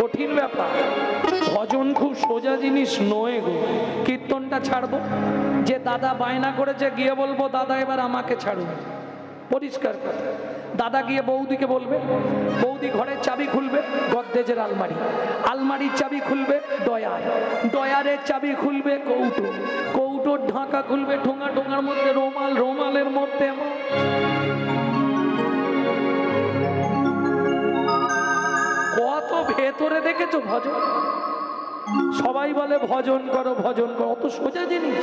কঠিন ব্যাপার। ভজন খুব সোজা জিনিস নয় গো। কীর্তনটা ছাড়বো। যে দাদা বায়না করেছে, গিয়ে বলব, দাদা, এবার আমাকে ছাড়ুন। পরিষ্কার কথা। দাদা গিয়ে বৌদিকে বলবে, বৌদি ঘরের চাবি খুলবে গদ্দেজের আলমারি। আলমারির চাবি খুলবে, ডয়ার। ডয়ারের চাবি খুলবে, কৌটো। কৌটোর ঢাকা খুলবে, ঠোঙা ঠোঙার মধ্যে, রোমাল, রোমালের মধ্যে। ভেতরে দেখেছ ভজন? সবাই বলে, ভজন করো ভজন করো। অত সোজা জিনিস।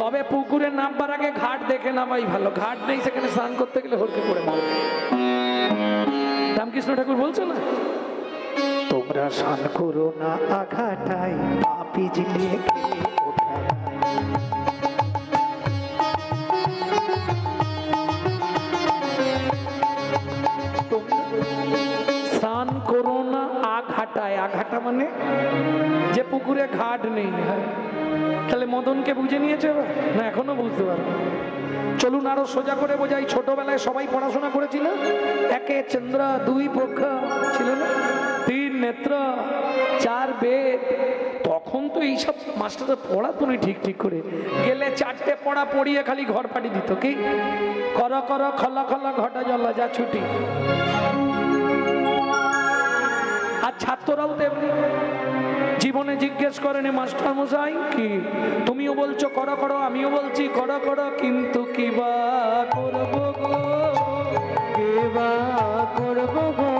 তবে পুকুরে নামবার আগে ঘাট দেখে নামাই ভালো। ঘাট নেই, সেখানে স্নান করতে গেলে হলকে পড়ে মারবে রামকৃষ্ণ ঠাকুর বলছো না? তোমরা স্নান করো না আঘাটাই পাপি জিলে মানে যে পুকুরে ঘাট নেই হ্যাঁ। মদনকে বুঝে নিয়েছে না, এখনও বুঝতে পারো। চলুন আরও সোজা করে বোঝাই। ছোটবেলায় সবাই পড়াশোনা করেছিল? একে চন্দ্র, দুই পক্ষ ছিল না? তিন নেত্র, চার বেদ। তখন তো এইসব মাস্টাররা পড়াতো না ঠিক ঠিক করে। গেলে চারটে পড়া পড়িয়ে খালি ঘর পাঠিয়ে দিত, কি? কর কর, খলা খলা, ঘটা, জলা, যা ছুটি। ছাত্ররাও তেমনি। জীবনে জিজ্ঞেস করেনি, মাস্টার মশাই, কি? তুমিও বলছো, করো করো, আমিও বলছি, করো করো, কিন্তু কি বা করব গো? কেবা করব গো?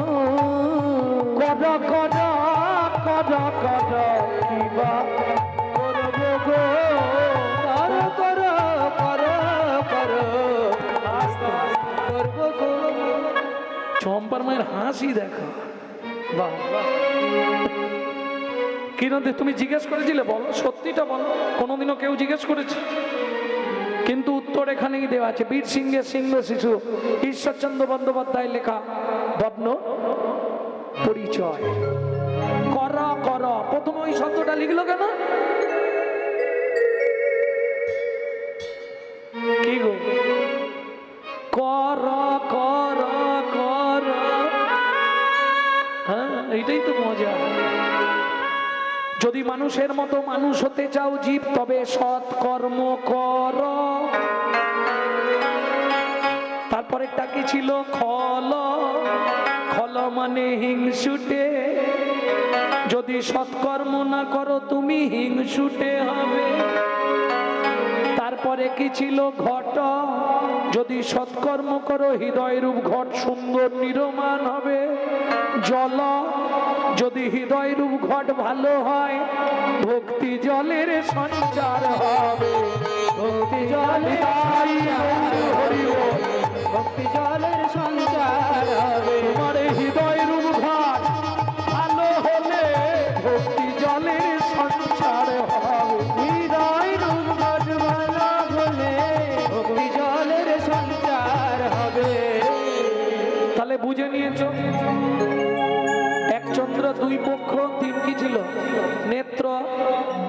করো করো করো করো, কি বা করব গো? করো করো করো করো করব চম্পার মায়ের হাসি দেখো। বাহ বাহ। কিরণদি, তুমি জিজ্ঞেস করেছিলে, বলো, সত্যিটা বলো। কোনোদিনও কেউ জিজ্ঞেস করেছে? কিন্তু উত্তর এখানেই দেওয়া আছে। বীর সিংহের সিংহ শিশু, ঈশ্বরচন্দ্র বন্দ্যোপাধ্যায় লেখা ভগ্ন পরিচয়। কর কর। প্রথমে ওই শব্দটা লিখলো কেন? কি গো? কর এইটাই তো মজা। যদি মানুষের মতো মানুষ হতে চাও জীব, তবে সৎ কর্ম কর। তারপরেরটা কি ছিল? খল। খল মানে হিংসুটে। যদি সৎকর্ম না করো, তুমি হিংসুটে হবে। তারপরে কি ছিল? ঘট। যদি সৎকর্ম করো, হৃদয় রূপ ঘট সুন্দর, নিরমান হবে। জল। যদি হৃদয় রূপ ঘট ভালো হয় ভক্তি জলের সঞ্চার হবে। ভক্তি জল ভক্তি জলের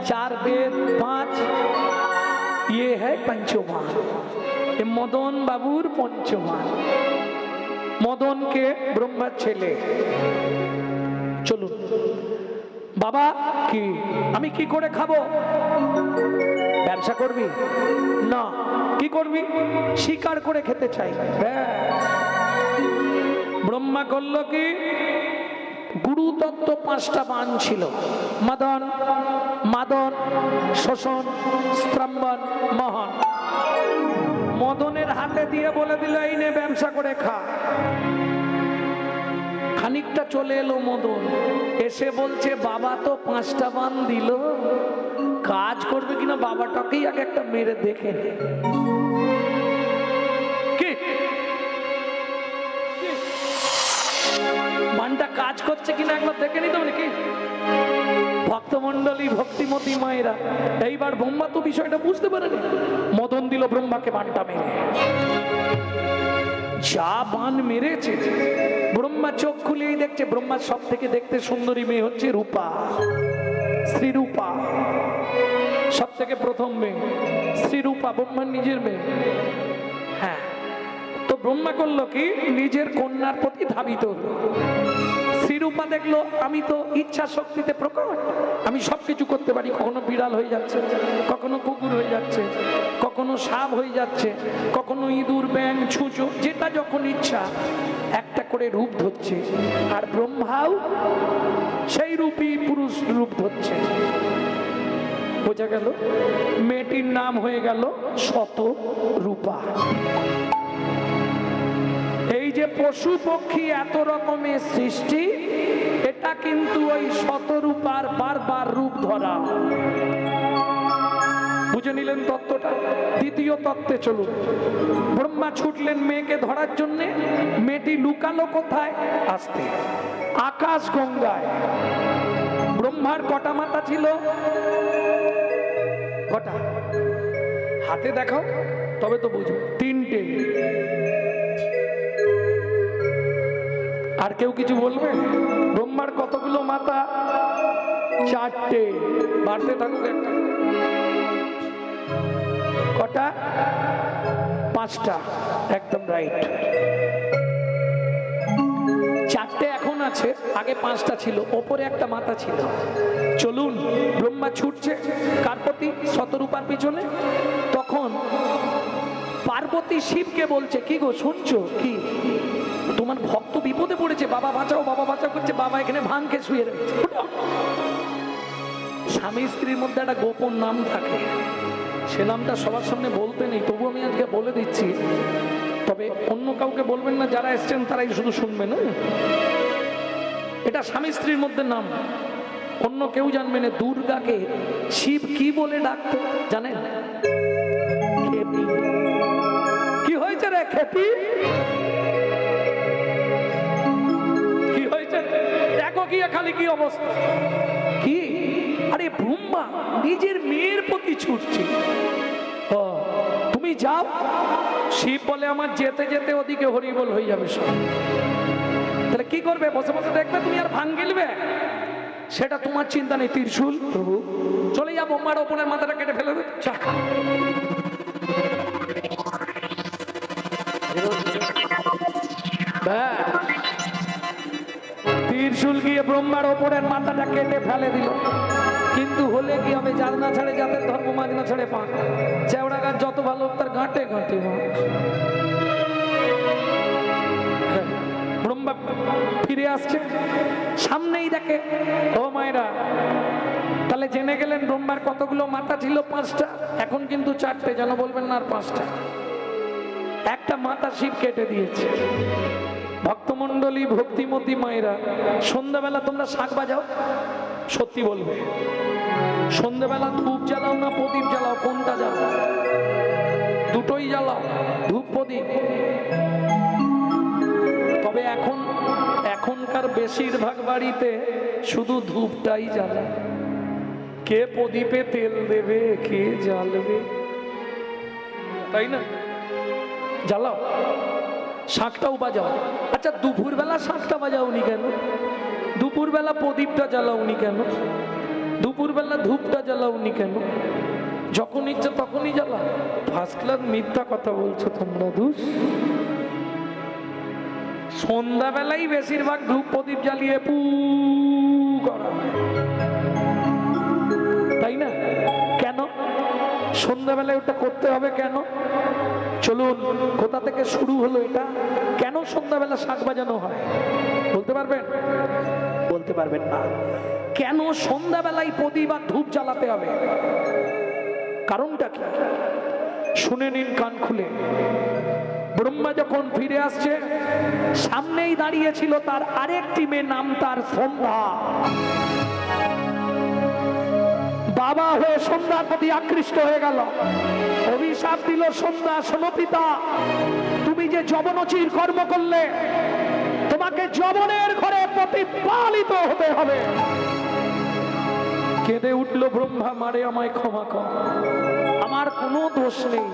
চার পাঁচ। ইয়ে হ্যায় পঞ্চমান এ মদন বাবুর পঞ্চমান মদনকে ব্রহ্মার ছেলে। চলুন। বাবা, কি? আমি কি করে খাব? ব্যবসা করবি? না। কি করবি? শিকার করে খেতে চাই। ব্যাস। ব্রহ্মা করল কি? গুরুতত্ত্ব পাঁচটা বান ছিল। মদন, মাদন, শোষণ, স্ত্রম্বন, মহন। মদনের হাতে দিয়ে বলে দিল, এই নে ব্যবসা করে খা। খানিকটা চলে এলো মদন। এসে বলছে, বাবা তো পাঁচটা বান দিল। কাজ করবে কিনা বাবাটাকেই আগে একটা মেরে দেখে নে। মানটা কাজ করছে কিনা একবার দেখে নিতে হবে কি ভক্তমন্ডলী ভক্তিমতী মায়েরা, এইবার ব্রহ্মা তো বিষয়টা বুঝতে পারেনি? মদন দিল ব্রহ্মাকে বানটা মেরে। যা বান মেরেছে, ব্রহ্মা চোখ খুলেই দেখছে ব্রহ্মার সব থেকে দেখতে সুন্দরী মেয়ে হচ্ছে রূপা, শ্রীরূপা। সব থেকে প্রথম মেয়ে শ্রীরূপা, ব্রহ্মার নিজের মেয়ে। তো ব্রহ্মা করল কি? নিজের কন্যার প্রতি ধাবিত শ্রীরূপা দেখল, আমি তো ইচ্ছা শক্তিতে প্রকট। আমি সব কিছু করতে পারি, কখনো বিড়াল হয়ে যাচ্ছে, কখনো কুকুর হয়ে যাচ্ছে, কখনো সাপ হয়ে যাচ্ছে, কখনো ইঁদুর ব্যাং ছুঁচো, যেটা যখন ইচ্ছা, একটা করে রূপ ধরছে। আর ব্রহ্মাও সেই রূপই পুরুষ রূপ ধরছে। বোঝা গেল? মেয়েটির নাম হয়ে গেল শত রূপা যে পশু পক্ষী এত রকমের সৃষ্টি, এটা কিন্তু ওই শতরূপার বারবার রূপ ধরা। বুঝে নিলেন তত্ত্বটা? দ্বিতীয় তত্ত্বে চলুন। ব্রহ্মা ছুটলেন মেয়েকে ধরার জন্যে। মেয়েটি লুকালো কোথায়? আসতে। আকাশ গঙ্গায়। ব্রহ্মার কটা মাথা ছিল? কটা? হাতে দেখাও, তবে তো বুঝো। তিনটে। আর কেউ কিছু বলবেন ব্রহ্মার কতগুলো মাথা চারটে। বাড়তে থাকুক একটা। কটা? পাঁচটা। একদম রাইট চারটে এখন আছে, আগে পাঁচটা ছিল, ওপরে একটা মাথা ছিল। চলুন, ব্রহ্মা ছুটছে। কার প্রতি শতরূপার পিছনে। তখন পার্বতী শিবকে বলছে, কি গো, শুনছো? কি? তোমার ভক্ত বিপদে পড়েছে, বাবা বাঁচাও বাবা বাঁচাও করছে, বাবা এখানে ভাঙকে শুয়ে রয়েছে। স্বামী স্ত্রীর মধ্যে একটা গোপন নাম থাকে। সে নামটা সবার সামনে বলতে নেই তবু আমি আজকে বলে দিচ্ছি। তবে অন্য কাউকে বলবেন না, যারা এসছেন তারাই শুধু শুনবেন? এটা স্বামী স্ত্রীর মধ্যে নাম। অন্য কেউ জানবে না, দুর্গাকে শিব কি বলে ডাকতো, জানেন? কি হয়েছে রে, খেপি? খালি কি অবস্থা? কি? আরে ব্রহ্মা নিজের মেয়ের প্রতি ছুটছে। ও, তুমি যাও। শিব বলে আমার যেতে যেতে ওদিকে হরিবল হয়ে যাবে সব। তাহলে কি করবে? বসে বসে দেখবে তুমি আর ভাঙ গেলবে? সেটা তোমার চিন্তা নেই ত্রিশুল। প্রভু। চলে যা বোম্বার ওপরের মাথাটা কেটে ফেলে দেবে চা। ব্যাস। ত্রিশূল গিয়ে ব্রহ্মার ওপরের মাথাটা কেটে ফেলে দিল। কিন্তু হলে কি হবে? যার না ছাড়ে যাদের ধর্ম মাঝ না ছাড়ে পাক। চেওড়া গাছ যত ভালো তার মাছ। হ্যাঁ, ব্রহ্মা ফিরে আসছে। সামনেই দেখে ও মায়েরা তাহলে জেনে গেলেন ব্রহ্মার কতগুলো মাথা ছিল? পাঁচটা। এখন কিন্তু চারটে যেন বলবেন না আর পাঁচটা। একটা মাথা শিব কেটে দিয়েছে। ভক্তমণ্ডলী, ভক্তিমতী মায়েরা, সন্ধ্যাবেলা তোমরা শাক বাজাও? সত্যি বলবে। সন্ধ্যাবেলা ধূপ জ্বালাও না, প্রদীপ জ্বালাও, কোনটা জ্বালাও? দুটোই জ্বালাও, ধূপ, প্রদীপ। তবে এখন, এখনকার বেশিরভাগ বাড়িতে শুধু ধূপটাই জ্বালায়। কে প্রদীপে তেল দেবে, কে জ্বালবে? তাই না? জ্বালাও। শাঁখটাও বাজাও। আচ্ছা দুপুরবেলা শাঁখটা বাজাওনি কেন? দুপুরবেলা প্রদীপটা জ্বালাওনি কেন? দুপুরবেলা ধূপটা জ্বালাওনি কেন? যখন ইচ্ছা তখনই জ্বালা ফার্স্ট ক্লাস মিথ্যা কথা বলছো তোমরা দুষ সন্ধ্যাবেলাই বেশিরভাগ ধূপ প্রদীপ জ্বালিয়ে পু করা তাই না? কেন? সন্ধ্যাবেলায় ওটা করতে হবে কেন? চলুন, কোথা থেকে শুরু হলো এটা? কেন সন্ধ্যাবেলা শাক বাজানো হয়? বলতে পারবেন? বলতে পারবেন না। কেন সন্ধ্যাবেলায় প্রদীপ আর ধূপ জ্বালাতে হবে? কারণটা কি? শুনে নিন, কান খুলে। ব্রহ্মা যখন ফিরে আসছে, সামনেই দাঁড়িয়ে ছিল তার আরেকটি মেয়ে, নাম তার সন্ধ্যা। বাবা হয়ে সন্ধ্যার প্রতি আকৃষ্ট হয়ে গেল। অভিশাপ দিল সন্ধ্যা, শোনো পিতা, তুমি যে যবনচির কর্ম করলে, তোমাকে যবনের ঘরে প্রতিপালিত হতে হবে। কেঁদে উঠল ব্রহ্মা, মারে আমায় ক্ষমা কর। আমার কোনো দোষ নেই।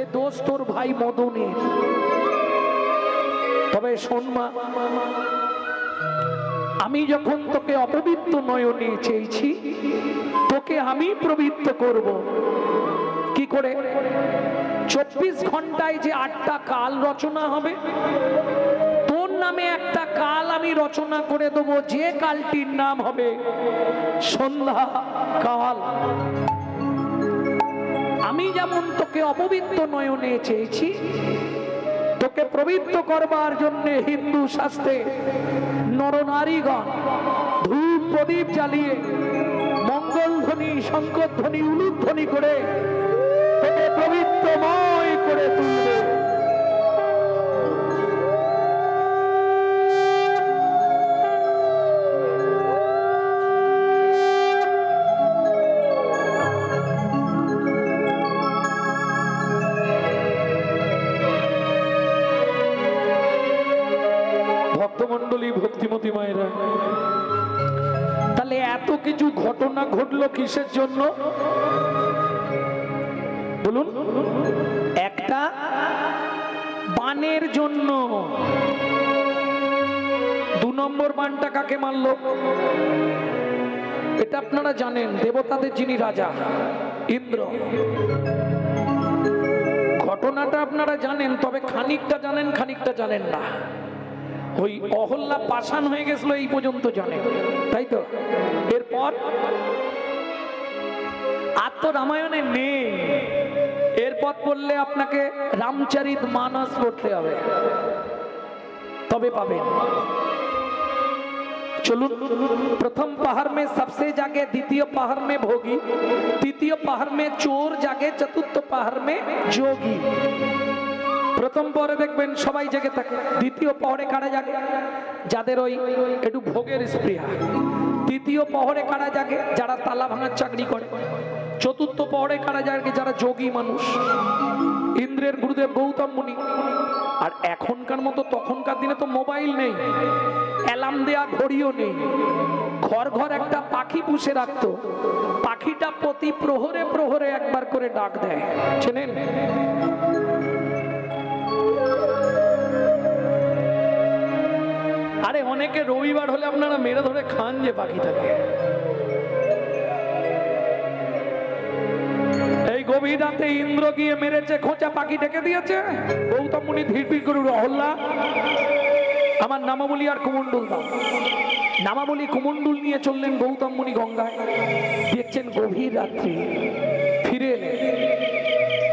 এ দোষ তোর ভাই মদনের। তবে শোন মা আমি যখন তোকে অপবিত্র নয়নে চেয়েছি, তোকে আমি প্রবৃত্ত করব। কি করে? চব্বিশ ঘন্টায় যে আটটা কাল রচনা হবে, তোর নামে একটা কাল আমি রচনা করে দেবো, যে কালটির নাম হবে সন্ধ্যা কাল। আমি যেমন তোকে অপবিত্র নয়নে চেয়েছি তোকে প্রবৃত্ত করবার জন্য হিন্দু শাস্ত্রে নরনারীগণ ধূপ প্রদীপ জ্বালিয়ে মঙ্গল ধ্বনি শঙ্কর ধ্বনি উলুধ্বনি করে তোকে পবিত্রময় করে তুলবে। ঘটলো কিসের জন্য? বলুন। একটা বানের জন্য। দু নম্বর বানটা কাকে মারলো? এটা আপনারা জানেন, দেবতাদের যিনি রাজা, ইন্দ্র। ঘটনাটা আপনারা জানেন, তবে খানিকটা জানেন খানিকটা জানেন না। ওই অহল্লা পাষাণ হয়ে গেছিল এই পর্যন্ত জানেন, তাই তো? এরপর আর তো রামায়ণে নেই এরপর পড়লে আপনাকে রামচরিত মানস পড়তে হবে তবে পাবেন চলুন প্রথম পাহাড় में सबसे जागे द्वितीय पहाड़ में भोगी तृतीय पहाड़ में चोर जागे चतुर्थ पहाड़ में जोगी প্রথম পরে দেখবেন সবাই জেগে থাকে দ্বিতীয় পহরে কারা জাগে যাদের ওই একটু ভোগের স্পৃহা তৃতীয় পহরে কারা জাগে? যারা তালা ভাঙার চাকরি করে। চতুর্থ পহরে কারা জাগে? যারা যোগী মানুষ। ইন্দ্রের গুরুদেব গৌতম মুনি। আর এখনকার মতো তখনকার দিনে তো মোবাইল নেই। অ্যালার্ম দেয়া ঘড়িও নেই। ঘর ঘর একটা পাখি পুষে রাখতো। পাখিটা প্রতি প্রহরে প্রহরে একবার করে ডাক দেয়। চেনেন? আরে অনেকে রবিবার হলে আপনারা মেরে ধরে খান যে পাখিটাকে। এই গভীর রাতে ইন্দ্র গিয়ে মেরেছে খোঁচা পাখি ডেকে দিয়েছে। গৌতম মুনি ধীর করে উঠে, অহল্লা আমার নামাবলী আর কুমন্ডল দাও। নামাবলী কুমন্ডল নিয়ে চললেন গৌতম মুনি গঙ্গায়। দেখছেন গভীর রাত্রি। ফিরে এলেন।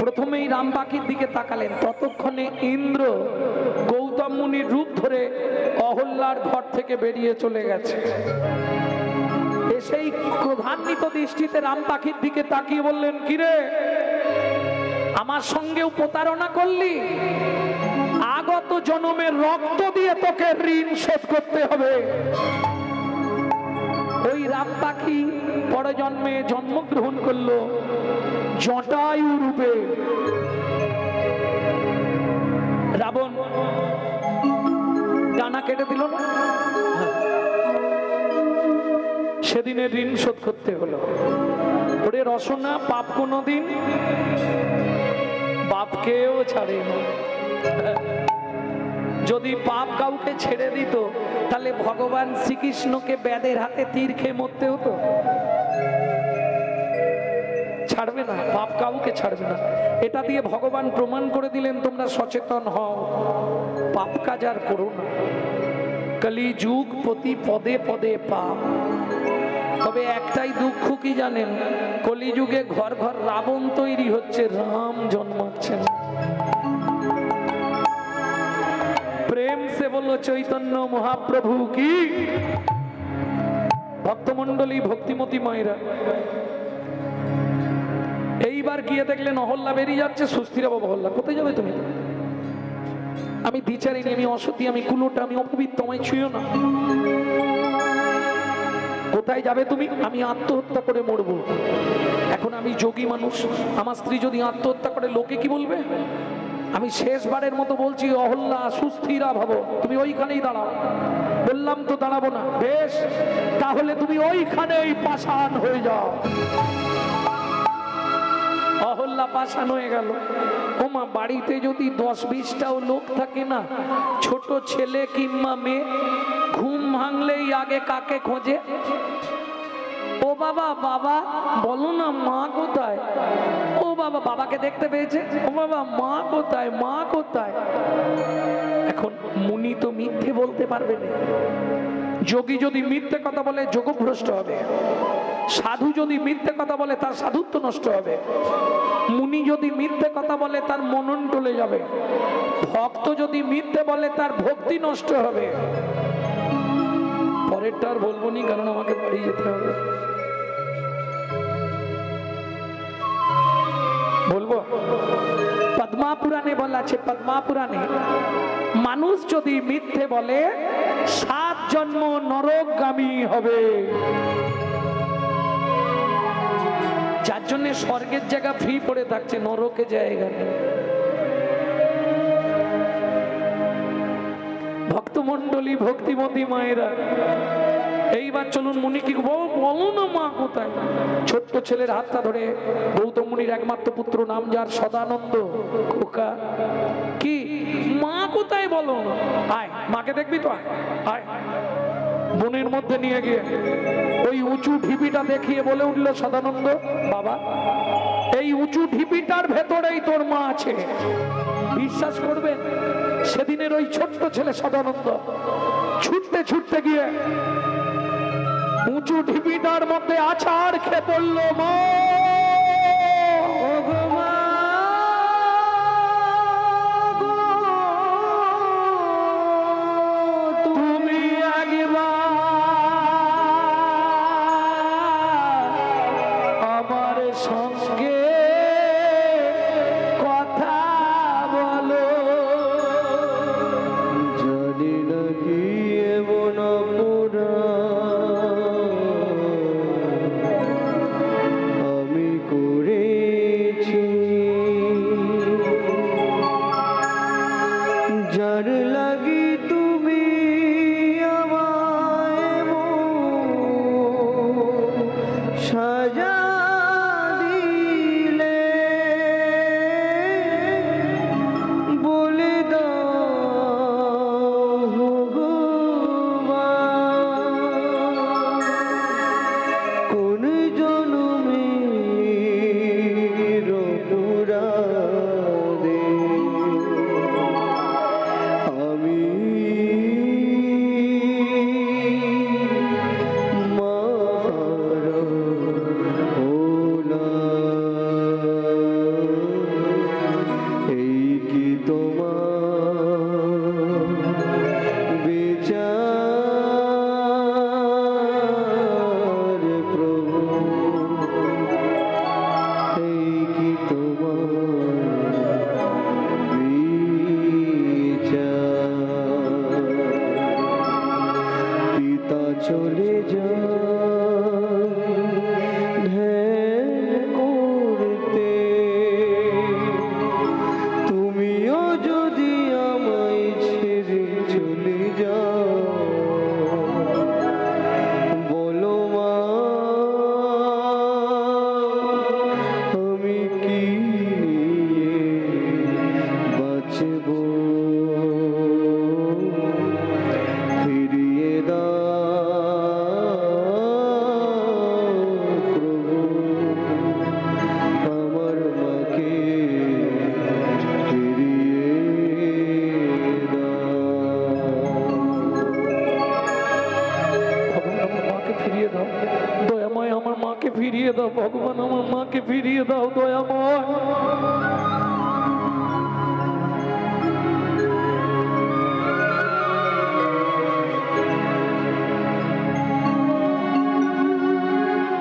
প্রথমেই রাম পাখির দিকে তাকালেন। ততক্ষণে ইন্দ্র গৌতম মুনির রূপ ধরে অহল্লার ঘর থেকে বেরিয়ে চলে গেছে। এসেই ক্রধান্বিত দৃষ্টিতে রাম পাখির দিকে তাকিয়ে বললেন, কিরে, আমার সঙ্গেও প্রতারণা করলি? আগত জনমের রক্ত দিয়ে তোকে ঋণ শোধ করতে হবে। ওই রাম পাখি পরে জন্মে জন্মগ্রহণ করল। জটায়ু রূপে। রাবণ, ডানা কেটে দিল না? সেদিনের ঋণ শোধ করতে হলো। ওরে রসনা, পাপ কোনোদিন বাপকেও ছাড়ে না। যদি পাপ কাউকে ছেড়ে দিত, তাহলে ভগবান শ্রীকৃষ্ণকে ব্যাদের হাতে তীর খেয়ে মরতে হতো। ছাড়বে না পাপ কাউকে ছাড়বে না। এটা দিয়ে ভগবান প্রমাণ করে দিলেন, তোমরা সচেতন হও। পাপ কাজ আর করো না। কলি যুগ প্রতি পদে পদে পাপ। তবে একটাই দুঃখ কি জানেন? কলিযুগে ঘর ঘর রাবণ তৈরি হচ্ছে, রাম জন্মাচ্ছেন। প্রেম সে বলল, চৈতন্য মহাপ্রভু কি? ভক্তমন্ডলী ভক্তিমতী মায়েরা এইবার গিয়ে দেখলেন অহল্লা বেরিয়ে যাচ্ছে সুস্থির বাবা হল্লা। কোথায় যাবে তুমি? আমি দ্বিচারিনি আমি অসতী, আমি কুলোটা, আমি অপবিত্র, আমায় ছুঁয়ো না। কোথায় যাবে তুমি? আমি আত্মহত্যা করে মরবো। এখন আমি যোগী মানুষ। আমার স্ত্রী যদি আত্মহত্যা করে, লোকে কি বলবে? আমি শেষবারের মতো বলছি, অহল্লা সুস্থিরা ভাবো। তুমি ওইখানেই দাঁড়াও। বললাম তো দাঁড়াবো না। বেশ, তাহলে তুমি ওইখানেই পাষাণ হয়ে যাও। অহল্লা পাষাণ হয়ে গেল। ওমা, বাড়িতে যদি দশ বিশটাও লোক থাকে না, ছোট ছেলে কিংবা মেয়ে, ঘুম ভাঙলেই আগে কাকে খোঁজে? ও বাবা বাবা, বলো না মা কোথায়? ও বাবা, বাবাকে দেখতে পেয়েছে? ও বাবা, মা কোথায়? মা কোথায়? এখন মুনি তো মিথ্যে বলতে পারবে না। যোগী যদি মিথ্যে কথা বলে, যোগভ্রষ্ট হবে। সাধু যদি মিথ্যে কথা বলে, তার সাধুত্ব নষ্ট হবে। মুনি যদি মিথ্যে কথা বলে, তার মনন টলে যাবে। ভক্ত যদি মিথ্যে বলে, তার ভক্তি নষ্ট হবে। পরেরটা আর বলব নি, কারণ আমাকে বাড়ি যেতে হবে। বলব? পদ্মা পুরাণে বলা আছে পদ্মা পুরাণে মানুষ যদি মিথ্যে বলে, সাত জন্ম নরকগামী হবে। যার জন্য স্বর্গের জায়গা ফ্রি পড়ে থাকছে, নরকে জায়গা নেই। ভক্তমন্ডলী ভক্তিমতী মায়েরা, এইবার চলুন মুনি কি বল- না মা কোথায়? ছোট্ট ছেলের হাতটা ধরে গৌতম মুনির একমাত্র পুত্র, নাম যার সদানন্দ খোকা। কি? মা কোথায় বলো? আয়, মাকে দেখবি তো? আয় আয়। বনের মধ্যে নিয়ে গিয়ে ওই উঁচু ঢিপিটা দেখিয়ে বলে উঠল, সদানন্দ, বাবা, এই উঁচু ঢিপিটার ভেতরেই তোর মা আছে। বিশ্বাস করবেন, সেদিনের ওই ছোট্ট ছেলে সদানন্দ ছুটতে ছুটতে গিয়ে উঁচু ঢিপিটার মধ্যে আছাড় খেয়ে পড়ল, মা!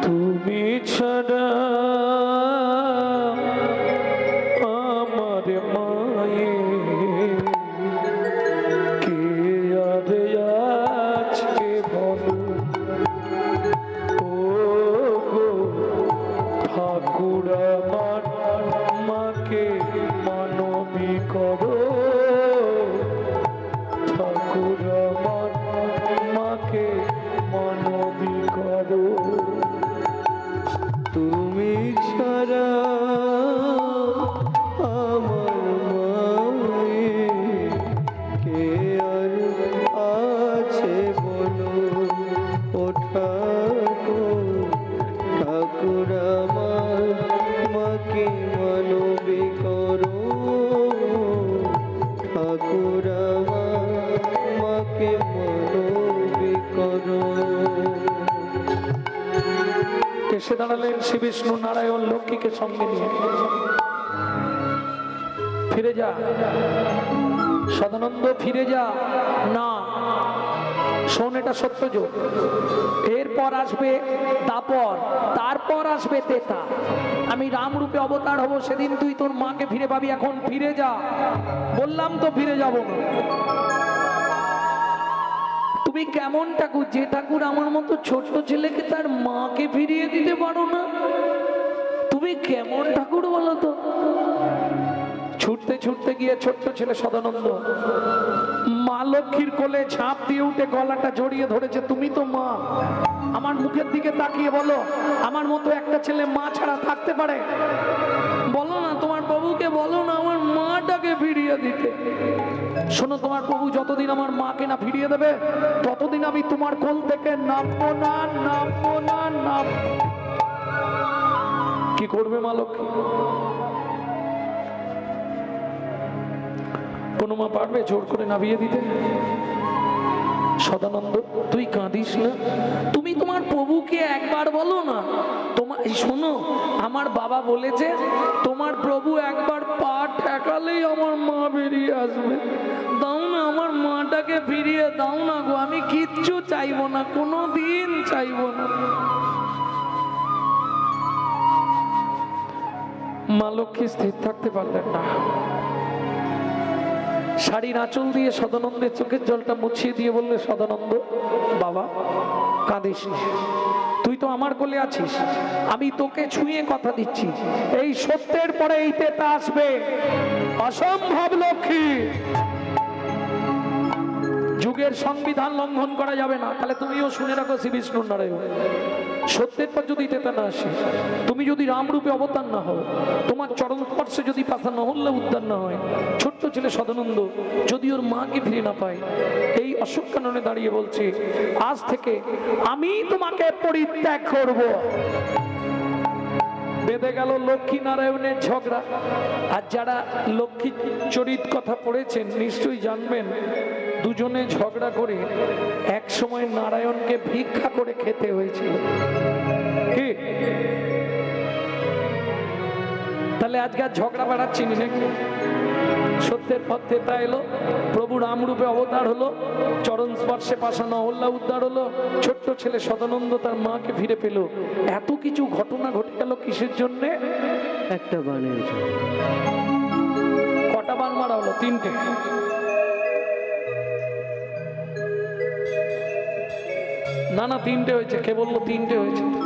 তুমি ছাড়া শ্রী বিষ্ণু নারায়ণ লক্ষ্মীকে সঙ্গে নিয়ে। ফিরে যা। সদানন্দ, ফিরে যা। না, শোন এটা সত্য যোগ এরপর আসবে দাপর, তারপর আসবে তেতা। আমি রামরূপে অবতার হব, সেদিন তুই তোর মাকে ফিরে পাবি। এখন ফিরে যা। বললাম তো ফিরে যাব না। তুমি কেমন ঠাকুর? যে ঠাকুর আমার মতো ছোট ছেলেকে তার মাকে ফিরিয়ে দিতে পারো না? তুমি কেমন ঠাকুর বলো তো? ছুটতে ছুটতে গিয়ে ছোট্ট ছেলে সদানন্দ, মা লক্ষ্মীর কোলে ঝাঁপ দিয়ে উঠে গলাটা জড়িয়ে ধরেছে, তুমি তো মা। আমার মুখের দিকে তাকিয়ে বলো, আমার মতো একটা ছেলে মা ছাড়া থাকতে পারে? বলো না, তোমার বাবুকে বলো না, আমার মাটাকে ফিরিয়ে দিতে। শোনো তোমার প্রভু, যতদিন আমার মাকে না ফিরিয়ে দেবে, ততদিন আমি তোমার কোল থেকে নামবো না নামবো না নাম কি করবে মা লক্ষ্মী? কোনো মা পারবে জোর করে নামিয়ে দিতে? সদানন্দ, তুই কাঁদিস না। তুমি তোমার প্রভুকে একবার বলো না। তোমার শোনো, আমার বাবা বলেছে, তোমার প্রভু একবার পা ঠেকালেই আমার মা বেরিয়ে আসবে। দাও না আমার মাটাকে ফিরিয়ে দাও না গো, আমি কিচ্ছু চাইব না কোনো দিন চাইব না। মা লক্ষ্মী স্থির থাকতে পারলেন না। শাড়ির আঁচল দিয়ে সদানন্দের চোখের জলটা মুছিয়ে দিয়ে বললে, সদানন্দ, বাবা, কাঁদিস তুই তো আমার কোলে আছিস। আমি তোকে ছুঁয়ে কথা দিচ্ছি। এই সত্যের পরে এই তেতা আসবে। অসম্ভব লক্ষ্মী। যুগের সংবিধান লঙ্ঘন করা যাবে না। তাহলে তুমিও শুনে রাখো শ্রী বিষ্ণু নারায়ণ। সত্যের পর যদি তেতা না আসে, তুমি যদি রামরূপে অবতার না হও, তোমার চরণ স্পর্শে যদি পাশা নহল্লা উদ্ধার না হয়, ছোট্ট ছেলে সদানন্দ যদি ওর মাকে ফিরে না পায়, এই অশোক কাননে দাঁড়িয়ে বলছে, আজ থেকে আমি তোমাকে পরিত্যাগ করব। বেঁধে গেল লক্ষ্মী নারায়ণের ঝগড়া। আর যারা লক্ষ্মী চরিত কথা পড়েছেন, নিশ্চয়ই জানবেন দুজনে ঝগড়া করে এক সময় নারায়ণকে ভিক্ষা করে খেতে হয়েছিল। কি? তাহলে আজকে আর ঝগড়া বাড়াচ্ছি নাকি? সত্যের পথে তা এলো প্রভু রামরূপে অবতার হলো চরণ স্পর্শে পাশা নহল্লা উদ্ধার হলো ছোট্ট ছেলে সদানন্দ তার মাকে ফিরে পেল। এত কিছু ঘটনা ঘটে গেল কিসের জন্যে? একটা বানের জন্য। কটা বান মারা হলো? তিনটে। না না তিনটে হয়েছে কে বলল তিনটে হয়েছে?